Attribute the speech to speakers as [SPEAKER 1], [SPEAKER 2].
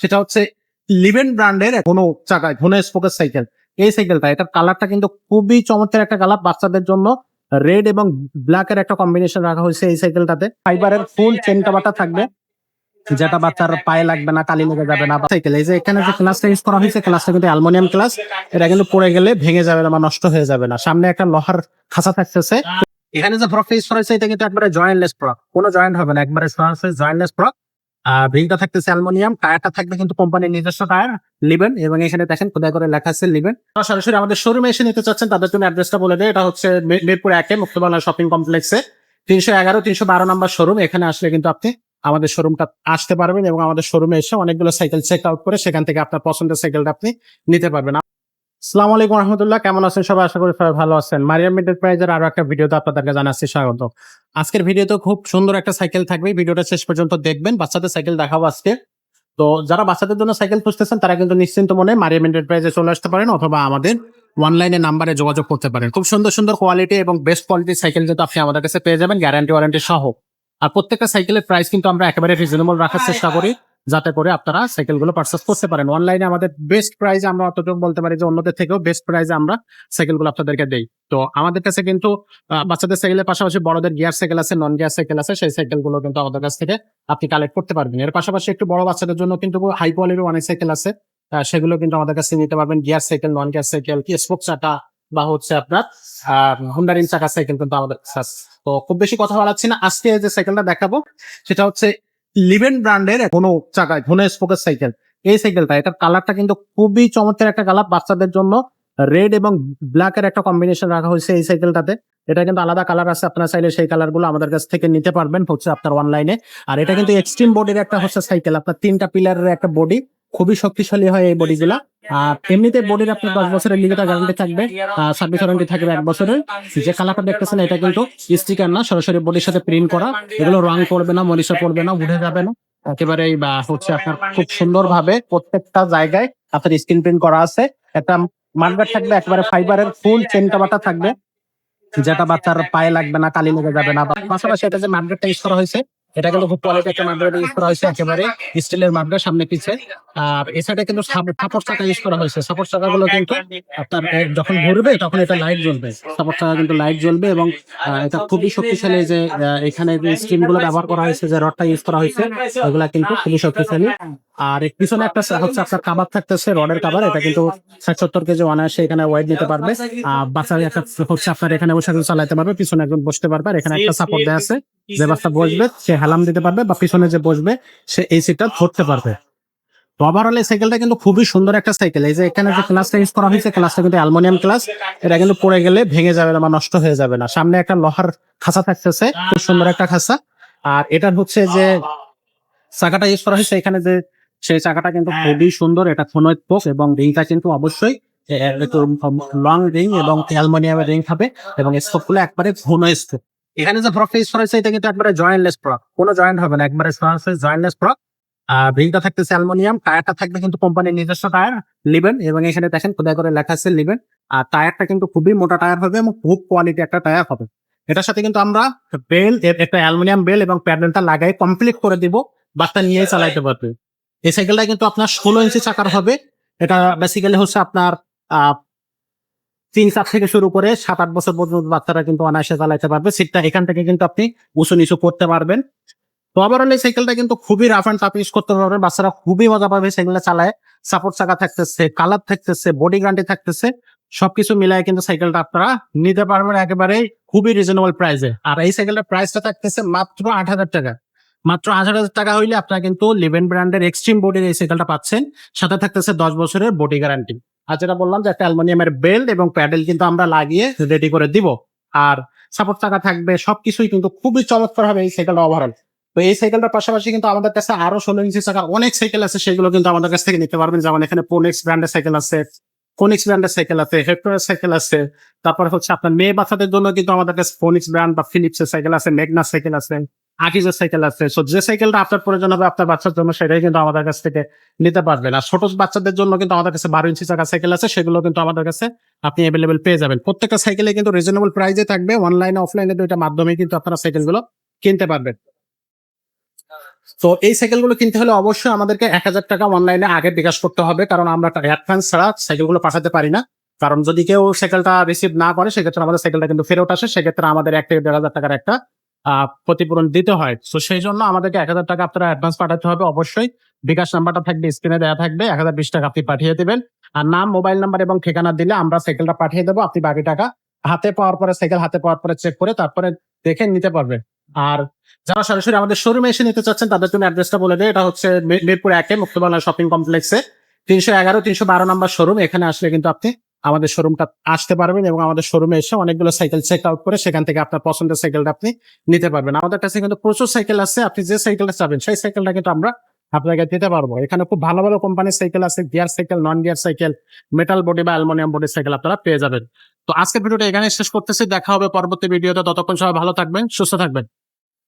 [SPEAKER 1] সেটা হচ্ছে লিভেন ব্র্যান্ডের কোনো চাকায় ঘন স্পোকের সাইকেল এই সাইকেলটা এটার কালারটা কিন্তু খুবই চমৎকার একটা কালার বাচ্চাদের জন্য রেড এবং ব্ল্যাক এর একটা কম্বিনেশন রাখা হয়েছে এই সাইকেলটাতে ফাইবারের ফুল চেন কাভারটা থাকবে, যেটা বাচ্চার পায়ে লাগবে না কালি লেগে যাবে না। সাইকেল এই যে এখানে যে ক্লাসটা ইউজ করা হয়েছে ক্লাসটা কিন্তু অ্যালুমিনিয়াম ক্লাস এটা কিন্তু পড়ে গেলে ভেঙে যাবে না বা নষ্ট হয়ে যাবে না। সামনে একটা লোহার খাঁচা থাকতেছে। এখানে যে ফ্রকটা ইউজ করা হয়েছে, এটা কিন্তু একবারে জয়েন্টলেস ফ্রক কোনো জয়েন্ট হবে না, একবারে সরাসরি জয়েন্টলেস ফ্রক রিংটা থাকতেছে অ্যালুমিনিয়াম, টায়ারটা থাকবে কিন্তু কোম্পানির নিজস্ব টায়ার, লিবেন এবং এখানে দেখেন খোদাই করে লেখা আছে লিবেন। সরাসরি আমাদের শোরুমে এসে নিতে চাচ্ছেন, তাদের জন্য অ্যাড্রেসটা বলে দেয় এটা হচ্ছে মিরপুর একে মুক্তবাংলা শপিং কমপ্লেক্সে তিনশো এগারো, তিনশো বারো নাম্বার শোরুম এখানে আসলে কিন্তু আপনি আমাদের শোরুমটা আসতে পারবেন এবং আমাদের শোরুমে এসে অনেকগুলো সাইকেল চেক আউট করে সেখান থেকে আপনার পছন্দের সাইকেলটা আপনি নিতে পারবেন। আসসালামু আলাইকুম রহমতুল্লাহ কেমন আছেন সবাই? আশা করি সবাই ভালো আছেন। মারিয়াম এন্টারপ্রাইজের আরও একটা ভিডিওতে আপনাদেরকে জানাচ্ছি স্বাগত। আজকের ভিডিওতে খুব সুন্দর একটা সাইকেল থাকবে। ভিডিওটা শেষ পর্যন্ত দেখবেন বাচ্চাদের সাইকেল দেখাবো আজকে। তো যারা বাচ্চাদের জন্য সাইকেল খুঁজতেছেন তারা কিন্তু নিশ্চিন্ত মনে মারিয়াম এন্টারপ্রাইজে চলে আসতে পারেন অথবা আমাদের অনলাইনে নাম্বারে যোগাযোগ করতে পারেন। খুব সুন্দর সুন্দর কোয়ালিটি এবং বেস্ট কোয়ালিটির সাইকেল কিন্তু আপনি আমাদের কাছে পেয়ে যাবেন গ্যারান্টি ওয়ারেন্টি সহ। আর প্রত্যেকটা সাইকেলের প্রাইস কিন্তু আমরা একেবারে রিজনেবল রাখার চেষ্টা করি। যাতে করে আপনারা সাইকেলগুলো পারচেস করতে পারেন। অনলাইনে আমাদের বেস্ট প্রাইস আমরা অতটুকু বলতে পারি যে অন্যদের থেকেও বেস্ট প্রাইসে আমরা সাইকেলগুলো আপনাদেরকে দেই। তো আমাদের কাছে কিন্তু বাচ্চাদের সাইকেলের পাশাপাশি বড়দের গিয়ার সাইকেল আছে নন গিয়ার সাইকেল আছে, সেই সাইকেলগুলো কিন্তু আমাদের কাছ থেকে আপনি কালেক্ট করতে পারবেন। এর পাশাপাশি একটু বড় বাচ্চাদের জন্য কিন্তু হাই কোয়ালিটির অনেক সাইকেল আছে। সেগুলো কিন্তু আমাদের কাছে নিতে পারবেন। Gear cycle non gear cycle কি স্পোক চাকা বা হচ্ছে আপনার হুন্ডারিন চাকা সাইকেল কিন্তু আমাদের তো খুব বেশি কথা বলাচ্ছি না। আজকে যে সাইকেলটা দেখাবো, সেটা হচ্ছে লিভেন ব্র্যান্ডের কোনো চাকায় ঘন স্পোকের সাইকেল এই সাইকেলটা এটার কালারটা কিন্তু খুবই চমৎকার একটা কালার বাচ্চাদের জন্য রেড এবং ব্ল্যাক এর একটা কম্বিনেশন রাখা হয়েছে এই সাইকেলটাতে এটা কিন্তু আলাদা কালার আছে আপনার চাইলে সেই কালারগুলো আমাদের কাছ থেকে নিতে পারবেন হচ্ছে আপনার অনলাইনে আর এটা কিন্তু এক্সট্রিম বডির একটা হচ্ছে সাইকেল আপনার তিনটা পিলারের একটা বডি খুবই শক্তিশালী হয় এই বডিগুলা এমনিতে বডির আপনার দশ বছরের লিগেটা গ্যারান্টি থাকবে সার্ভিস ওয়ারেন্টি থাকবে এক বছরের। যে কালারটা দেখতেছেন, এটা কিন্তু স্টিকার না, সরাসরি বডির সাথে প্রিন্ট করা। এগুলো রং করবে না মরিচা পড়বে না, উঠে যাবে না। একেবারে হচ্ছে আপনার খুব সুন্দর ভাবে প্রত্যেকটা জায়গায় আপনার স্ক্রিন প্রিন্ট করা আছে। একটা মার্কার থাকবে, একেবারে ফাইবারের ফুল চেন কাভারটা থাকবে। যেটা বাচ্চার পায়ে লাগবে না, কালি লেগে যাবে না। পাশাপাশি এটা যে মার্কেটটা ইউজ করা হয়েছে এটা কিন্তু খুব কোয়ালিটি একটা মার্কেট ইউজ করা হয়েছে একেবারে স্টিলের মার্কেট সামনে পিছে। আর সাইডে কিন্তু সাপোর্ট চাকা ইউজ করা হয়েছে। সাপোর্ট চাকাগুলো কিন্তু আপনার যখন ঘুরবে তখন এটা লাইট জ্বলবে। সাপোর্ট চাকা কিন্তু লাইট জ্বলবে এবং এটা খুবই শক্তিশালী যে এখানে যে স্ক্রিনগুলো ব্যবহার করা হয়েছে, যে রডটা ইউজ করা হয়েছে এগুলা কিন্তু খুবই শক্তিশালী। আর পিছনে একটা হচ্ছে আপনার কাবার থাকতেছে রডের কাবার এটা কিন্তু ষাট সত্তর কেজি অনায়াসে এখানে ওয়াইড নিতে পারবে। আর বাচ্চার একটা হচ্ছে আপনার এখানে বসে চালাতে পারবে, পিছনে একজন বসতে পারবে, আর এখানে একটা সাপোর্ট দেওয়া আছে, যে বাচ্চা বসবে, সে হেলাম দিতে পারবে বা পিছনে যে বসবে, সে এই সিটটা ধরতে পারবে। তো ওভারঅল এই সাইকেলটা কিন্তু খুবই সুন্দর একটা সাইকেল এই যে এখানে যে ক্লাসটা ইউজ করা হয়েছে ক্লাসটা কিন্তু অ্যালুমিনিয়াম ক্লাস এটা কিন্তু পড়ে গেলে ভেঙে যাবে না বা নষ্ট হয়ে যাবে না। সামনে একটা লোহার খাঁচা থাকতেছে, খুব সুন্দর একটা খাঁচা। আর এটার হচ্ছে যে চাকাটা ইউজ করা হয়েছে, এখানে যে সেই চাকাটা কিন্তু খুবই সুন্দর, এটা ফোনের পোক এবং রিংটা কিন্তু অবশ্যই লং রিং এবং অ্যালুমিনিয়ামের রিং হবে এবং স্কোপগুলো একবারে ঘন স্কোপ এখানে যে ফ্রক করা হয়েছে, এটা কিন্তু একবারে জয়েন্টলেস ফ্রক কোনো জয়েন্ট হবে না, একবারে জয়েন্টলেস ফ্রক আর রিংটা অ্যালুমিনিয়াম টায়ারটা থাকবে কিন্তু কোম্পানির নিজস্ব টায়ার, লিবেন। এবং এখানে দেখেন, খোদাই করে লেখা আছে লিবেন। আর টায়ারটা কিন্তু খুবই মোটা টায়ার হবে এবং খুব কোয়ালিটি একটা টায়ার হবে। এটার সাথে কিন্তু আমরা বেল একটা অ্যালুমিনিয়াম বেল এবং প্যাডেলটা লাগাই কমপ্লিট করে দিব বাচ্চা নিয়ে চালাইতে পারবে। এই সাইকেলটা কিন্তু আপনার ষোলো ইঞ্চি চাকার হবে। এটা বেসিক্যালি হচ্ছে আপনার তিন চার থেকে শুরু করে সাত আট বছর পর্যন্ত বাচ্চারা কিন্তু অনায়াসে চালাইতে পারবে। সিটটা এখান থেকে কিন্তু আপনি উঁচু নিচু করতে পারবেন। তো ওভারঅল এই সাইকেলটা কিন্তু খুবই রাফ অ্যান্ড টাফ ইউজ করতে পারবেন। বাচ্চারা খুবই মজা পাবে সাইকেলটা চালায়। সাপোর্ট চাকা থাকতেছে কালার থাকতেছে বডি গ্যারান্টি থাকতেছে। সবকিছু মিলায় কিন্তু সাইকেলটা আপনারা নিতে পারবেন একেবারে খুবই রিজনেবল প্রাইসে আর এই সাইকেলটার প্রাইসটা থাকতেছে মাত্র আট হাজার টাকা। মাত্র আট হাজার টাকা হইলে আপনারা কিন্তু লিভেন ব্র্যান্ডের এক্সট্রিম বডির এই সাইকেলটা পাচ্ছেন। সাথে থাকতেছে দশ বছরের বডি গ্যারান্টি আর যেটা বললাম যে একটা অ্যালমোনিয়ামের বেল্ট এবং প্যাডেল কিন্তু আমরা লাগিয়ে রেডি করে দিব। আর সাপোর্ট টাকা থাকবে, সবকিছুই কিন্তু খুবই চমৎকার হবে এই সাইকেলটা ওভারঅল তো এই সাইকেলটার পাশাপাশি কিন্তু আমাদের কাছে আরও ষোলো ইঞ্চি চাকার অনেক সাইকেল আছে, সেগুলো কিন্তু আমাদের কাছ থেকে নিতে পারবেন। যেমন এখানে পোনেক্স ব্র্যান্ডের সাইকেল আছে ফোনিক্স ব্র্যান্ডের সাইকেল আছে হেক্টরের সাইকেল আছে, তারপর হচ্ছে আপনার মেয়ে বাচ্চাদের জন্য কিন্তু আমাদের কাছে ফোনিক্স ব্র্যান্ড বা ফিলিপস এর সাইকেল আছে মেগনা সাইকেল আছে আকিজের সাইকেল আছে। সো যে সাইকেলটা আপনার প্রয়োজন হবে আপনার বাচ্চার জন্য, সেটাই কিন্তু আমাদের কাছ থেকে নিতে পারবেন। আর ছোট বাচ্চাদের জন্য কিন্তু আমাদের কাছে বারো ইঞ্চি চাকা সাইকেল আছে, সেগুলো কিন্তু আমাদের কাছে আপনি অ্যাভেলেবেল পেয়ে যাবেন। প্রত্যেকটা সাইকেলে কিন্তু রিজনেবল প্রাইসে থাকবে অনলাইনে অফলাইনে দুইটা মাধ্যমে কিন্তু আপনারা সাইকেলগুলো কিনতে পারবেন। তো এই সাইকেলগুলো কিনতে হলে অবশ্যই আমাদেরকে এক হাজার টাকা অনলাইনে আগে বিকাশ করতে হবে কারণ আমরা অ্যাডভান্স ছাড়া সাইকেলগুলো পাঠাতে পারি না। কারণ যদি কেউ সাইকেলটা রিসিভ না করে সেক্ষেত্রে আমাদের সাইকেলটা কিন্তু ফেরত আসে সেক্ষেত্রে আমাদের এক থেকে দেড় হাজার টাকার একটা আহ, ক্ষতিপূরণ দিতে হয়। তো সেই জন্য আমাদেরকে এক হাজার টাকা আপনারা অ্যাডভান্স পাঠাতে হবে অবশ্যই। বিকাশ নাম্বারটা থাকবে স্ক্রিনে দেওয়া থাকবে এক হাজার বিশ টাকা আপনি পাঠিয়ে দেবেন। আর নাম মোবাইল নাম্বার এবং ঠিকানা দিলে আমরা সাইকেলটা পাঠিয়ে দেবো আপনি বাকি টাকা হাতে পাওয়ার পরে সাইকেল হাতে পাওয়ার পরে চেক করে তারপরে দেখে নিতে পারবেন। আর যারা সরাসরি আমাদের শোরুমে এসে নিতে চাচ্ছেন, তাদের জন্য অ্যাড্রেসটা বলে দেয় এটা হচ্ছে মিরপুর একে মুক্তবাংলা শপিং কমপ্লেক্সে তিনশো এগারো, তিনশো বারো নাম্বার শোরুম এখানে আসলে কিন্তু আপনি আমাদের শোরুমটা আসতে পারবেন এবং আমাদের শোরুমে এসে অনেকগুলো সাইকেল চেক আউট করে সেখান থেকে আপনার পছন্দের সাইকেলটা আপনি নিতে পারবেন। আমাদের কাছে কিন্তু প্রচুর সাইকেল আছে। আপনি যে সাইকেলটা চাবেন, সেই সাইকেলটা কিন্তু আমরা আপনাকে দিতে পারব। এখানে খুব ভালো ভালো কোম্পানির সাইকেল আছে। Gear cycle non gear cycle metal body বা অ্যালুমিনিয়াম বডি সাইকেল আপনারা পেয়ে যাবেন। তো আজকের ভিডিওটা এখানে শেষ করতেছি। দেখা হবে পরবর্তী ভিডিওতে। ততক্ষণ সবাই ভালো থাকবেন, সুস্থ থাকবেন।